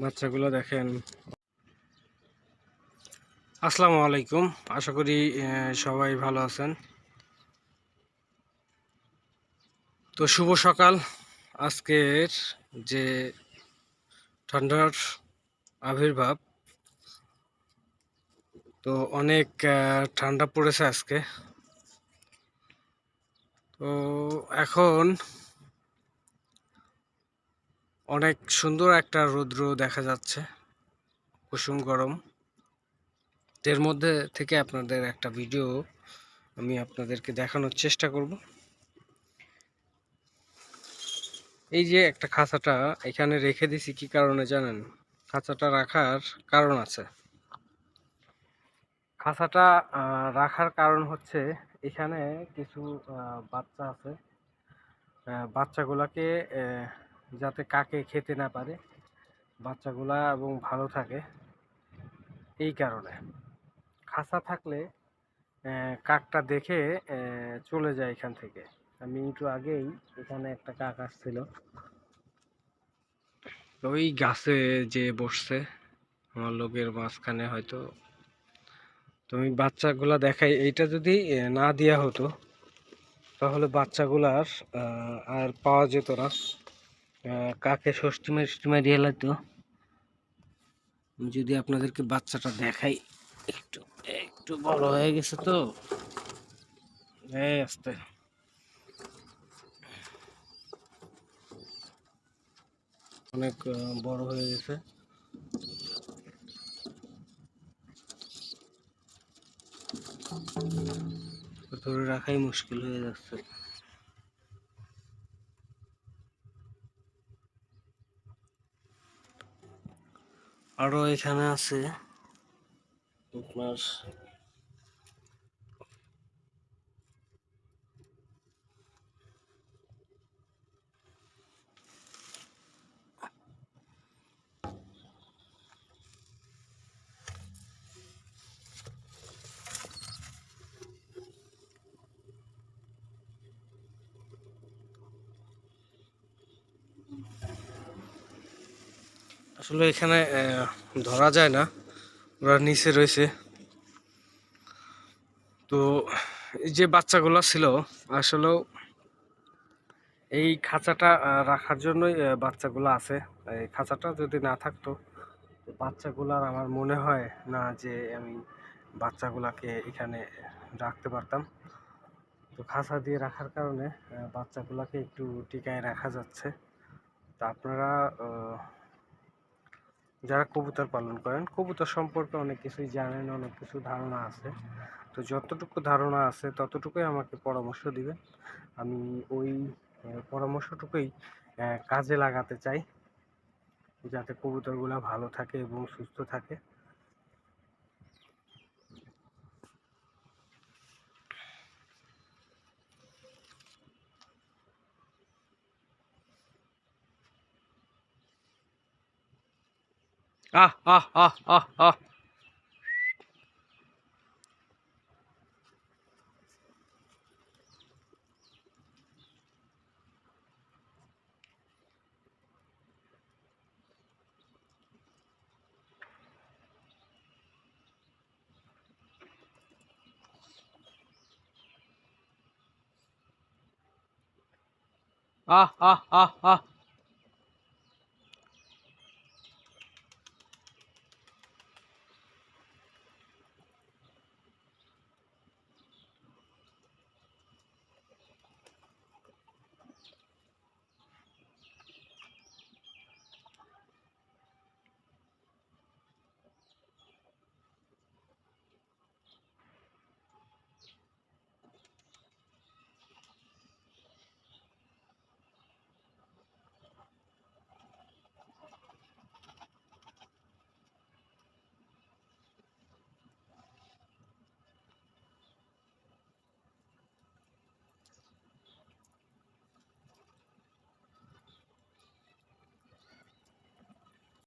বাচ্চাগুলো দেখেন। আসসালামু আলাইকুম। আশা করি সবাই ভালো আছেন। তো শুভ সকাল। আজকের যে ঠান্ডার আবির্ভাব, তো অনেক ঠান্ডা পড়েছে আজকে। তো এখন অনেক সুন্দর একটা রৌদ্র দেখা যাচ্ছে। কুসুম গরম। এর মধ্যে থেকে আপনাদের একটা ভিডিও আমি আপনাদেরকে দেখানোর চেষ্টা করব। এই যে একটা খাঁচাটা এখানে রেখে দিছি, কি কারণে জানেন? খাঁচাটা রাখার কারণ আছে। খাঁচাটা রাখার কারণ হচ্ছে এখানে কিছু বাচ্চা আছে। বাচ্চাগুলাকে যাতে কাকে খেতে না পারে, বাচ্চাগুলা এবং ভালো থাকে এই কারণে। খাঁচা থাকলে কাকটা দেখে চলে যায় এখান থেকে। আমি একটু আগেই এখানে একটা কাক আসছিল। ওই গাছে যে বসছে, আমার লোকের মাঝখানে হয়তো। তুমি বাচ্চাগুলা দেখাই, এইটা যদি না দেওয়া হতো, তাহলে বাচ্চাগুলার আর পাওয়া যেত না। কাকে ষষ্ঠী মিষ্টি মারিয়ে লাগতো আমি যদি আপনাদেরকে বাচ্চাটা দেখাই, একটু একটু বড় হয়ে গেছে তো। এই আস্তে। অনেক বড় হয়ে গেছে। ধরে রাখাই মুশকিল হয়ে যাচ্ছে। আরও এখানে আছে। আপনার আসলে এখানে ধরা যায় না। ওরা নিচে রয়েছে। তো, এই যে বাচ্চাগুলো ছিল, আসলেও এই খাঁচাটা রাখার জন্যই বাচ্চাগুলো আছে। এই খাঁচাটা যদি না থাকতো, বাচ্চাগুলার আমার মনে হয় না যে আমি বাচ্চাগুলাকে এখানে রাখতে পারতাম। তো খাঁচা দিয়ে রাখার কারণে বাচ্চাগুলাকে একটু টিকায় রাখা যাচ্ছে। তা আপনারা যারা কবুতর পালন করেন, কবুতর সম্পর্কে অনেক কিছুই জানেন, অনেক কিছু ধারণা আছে। তো যতটুকু ধারণা আছে, ততটুকুই আমাকে পরামর্শ দিবেন। আমি ওই পরামর্শটুকুই কাজে লাগাতে চাই। যাতে কবুতরগুলো ভালো থাকে এবং সুস্থ থাকে। 啊啊啊啊啊。啊啊啊啊。